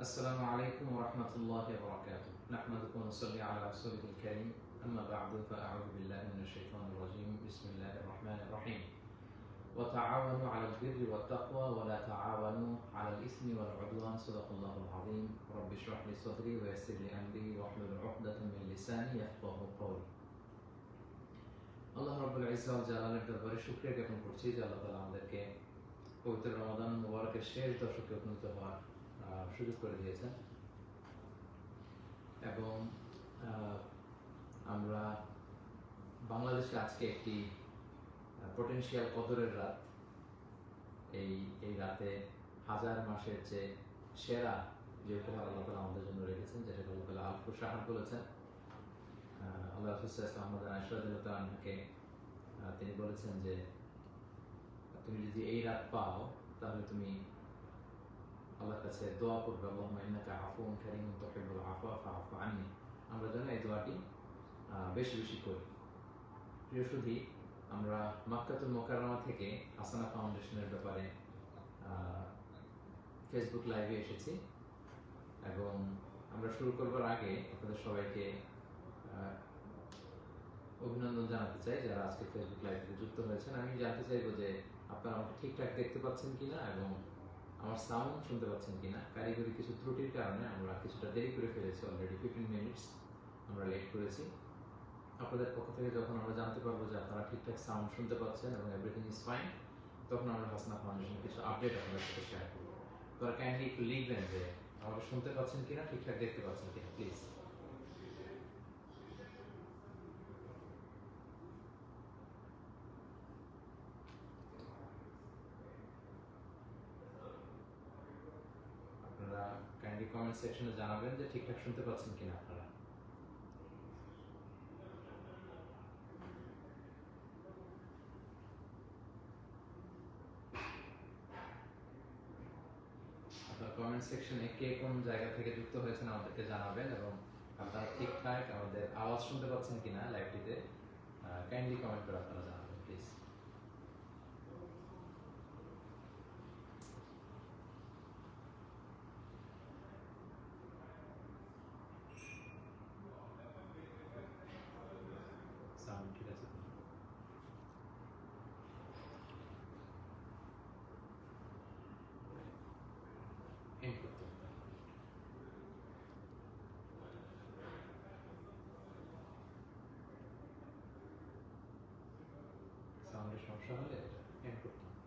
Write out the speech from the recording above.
السلام عليكم ورحمة الله وبركاته نحمدك ونصلي على رسوله الكريم أما بعد فأعوذ بالله من الشيطان الرجيم بسم الله الرحمن الرحيم وتعاونوا على البر والتقوى ولا تعاونوا على الإثم والعدوان صدق الله العظيم رب اشرح لي صدري ويسر لي أمري واحلل عقدة من لساني يفقه قولي আল্লাহ রব্বুল ইসা জালালের দরবারে শুক্রিয়া জ্ঞাপন করছি যে আল্লাহ তালা আমাদেরকে পবিত্র রমাদান মুবারকের শেষ দশকে উপনীত হওয়ার আহ, সুযোগ করে দিয়েছেন। এবং আমরা বাংলাদেশে আজকে একটি পটেনশিয়াল কদরের রাত। এই এই রাতে হাজার মাসের যে সেরা যে উপহার আল্লাহ তালা আমাদের জন্য রেখেছেন যেটা আল্লাহ তালা আলফু সাহার বলেছেন। আল্লাহ রসুল আমাদের আশরাদকে তিনি বলেছেন যে, তুমি যদি এই রাত পাও, তাহলে তুমি আল্লাহর কাছে দোয়া করবে, আল্লাহুম্মা ইন্নাকা আফুউন কারীমুন তুহিব্বুল আফওয়া ফাআফু আমরা যেন এই দোয়াটি বেশি বেশি করি। প্রিয় সুধী, আমরা মাক্কাতুল মোকাররমা থেকে হাসানা ফাউন্ডেশনের ব্যাপারে ফেসবুক লাইভে এসেছি এবং আমরা শুরু করবার আগে আপনাদের সবাইকে অভিনন্দন জানাতে চাই যারা আজকে ফেসবুক লাইভে যুক্ত হয়েছেন। আমি জানতে চাইব যে আপনারা আমাকে ঠিকঠাক দেখতে পাচ্ছেন কিনা এবং আমার সাউন্ড শুনতে পাচ্ছেন কিনা? কারিগরি কিছু ত্রুটির কারণে আমরা কিছুটা দেরি করে ফেলেছি অলরেডি ফিফটিন মিনিটস আমরা লেট করেছি। আপনাদের পক্ষ থেকে যখন আমরা জানতে পারব যে আপনারা ঠিকঠাক সাউন্ড শুনতে পাচ্ছেন এবং এভরিথিং ইজ ফাইন তখন আমরা হাসনা ফাউন্ডেশন কিছু আপডেট আপনাদের সাথে শেয়ার করব। তারা কাইন্ডলি একটু লিখবেন যে আমাকে শুনতে পাচ্ছেন কিনা, ঠিকঠাক দেখতে পাচ্ছেন কিনা প্লিজ আপনারা কাইন্ডলি কমেন্ট সেকশনে জানাবেন যে ঠিকঠাক শুনতে পাচ্ছেন কিনা আপনারা কমেন্ট সেকশনে কে কোন জায়গা থেকে যুক্ত হয়েছেন আমাদেরকে জানাবেন এবং আপনারা ঠিকঠাক আমাদের আওয়াজ শুনতে পাচ্ছেন কিনা লাইভটিতে কাইন্ডলি কমেন্ট করে আপনারা জানাবেন প্লিজ আমাদের সমস্যা হলে এন্ড করতাম